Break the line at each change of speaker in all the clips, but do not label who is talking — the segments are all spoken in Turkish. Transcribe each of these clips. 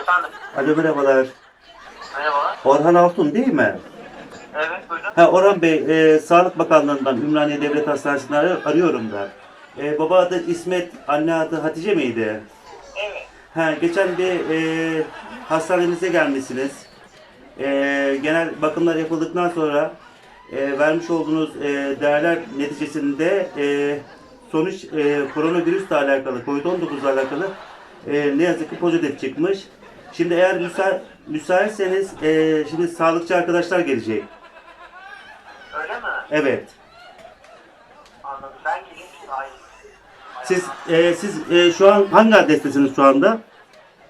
Efendim?
Alo merhabalar.
Merhabalar.
Orhan Altun değil mi?
Evet buyurun.
Ha Orhan Bey, e, Sağlık Bakanlığı'ndan Ümraniye Devlet Hastanesi'nden ar- arıyorum da. E, baba adı İsmet, anne adı Hatice miydi?
Evet.
Ha, geçen bir e, hastanemize gelmişsiniz. E, genel bakımlar yapıldıktan sonra e, vermiş olduğunuz e, değerler neticesinde e, sonuç e, koronavirüsle alakalı, COVID-19 ile alakalı e, ne yazık ki pozitif çıkmış. Şimdi eğer müsa müsaitseniz e, şimdi sağlıkçı arkadaşlar gelecek.
Öyle mi?
Evet.
Anladım. Ben geleyim. Hayır.
Siz e, siz e, şu an hangi adrestesiniz şu anda?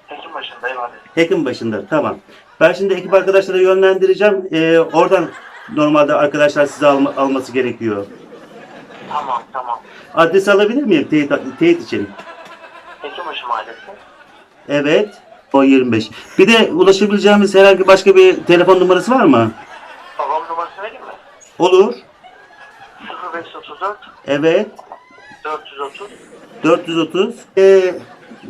Tekin başındayım hadi.
Hekim başında. Tamam. Ben şimdi ekip arkadaşlara yönlendireceğim. E, oradan normalde arkadaşlar sizi alma- alması gerekiyor.
Tamam tamam.
Adresi alabilir miyim teyit, teyit için?
Tekin başı mahallesi.
Evet. O 25. Bir de ulaşabileceğimiz herhangi başka bir telefon numarası var mı?
Babam numarası vereyim mi?
Olur.
0534
Evet.
430
430. E,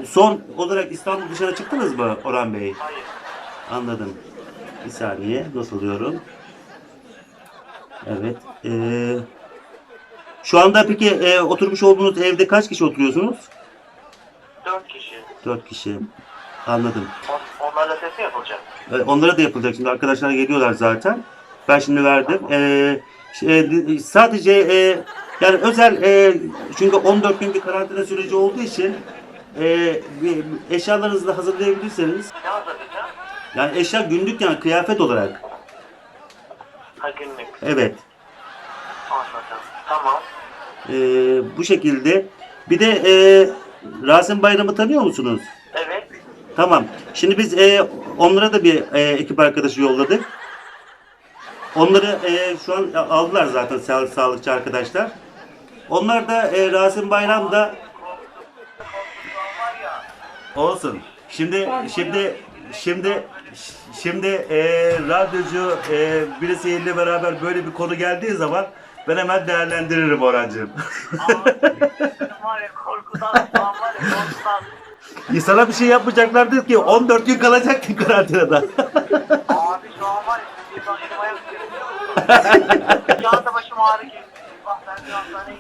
son olarak İstanbul dışarı çıktınız mı Orhan Bey?
Hayır.
Anladım. Bir saniye. Not alıyorum. Evet. Ee, şu anda peki e, oturmuş olduğunuz evde kaç kişi oturuyorsunuz?
4 kişi.
Dört kişi. Anladım.
On, onlarla ses mi yapılacak?
Ee, onlara da yapılacak. Şimdi arkadaşlar geliyorlar zaten. Ben şimdi verdim. Ee, şey, sadece e, yani özel e, çünkü 14 gün bir karantina süreci olduğu için e, bir- eşyalarınızı da hazırlayabilirseniz
Ne hazırlayacağım?
yani eşya günlük yani kıyafet olarak
Ha günlük.
evet
Anladım. Tamam.
Ee, bu şekilde. Bir de e, Rasim Bayram'ı tanıyor musunuz? Tamam. Şimdi biz e, onlara da bir e, ekip arkadaşı yolladık. Onları e, şu an aldılar zaten sağlık, sağlıkçı arkadaşlar. Onlar da e, Rasim Bayram da olsun. Şimdi şimdi şimdi şimdi e, radyocu e, birisiyle beraber böyle bir konu geldiği zaman ben hemen değerlendiririm Orhancığım.
var ya korkudan şu an var ya korkudan.
Sana bir şey yapmayacaklardır ki 14 gün kalacaktın karantinada.
Abi şu an var ya elim ayağım titriyor. Şu anda başım ağrı girdi. Bak ben bir hastaneye.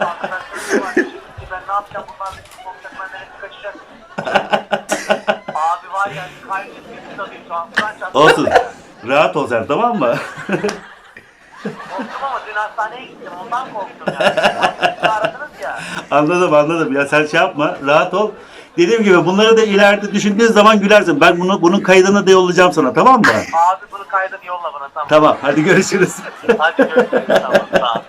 Arkadaşlarım var. Şimdi Ben ne yapacağım bunlar bir korkacak benden hepsi kaçacak. Abi var ya çarptı.
Olsun. Rahat ol sen tamam mı?
Korktum ama dün hastaneye gittim ondan korktum yani. Siz aradınız ya.
anladım anladım. Ya sen şey yapma. Rahat ol. Dediğim gibi bunları da ileride düşündüğün zaman gülersin. Ben bunu bunun kaydını da yollayacağım sana tamam mı?
Abi bunu kaydını yolla bana tamam.
Tamam hadi görüşürüz.
Hadi görüşürüz tamam sağ ol.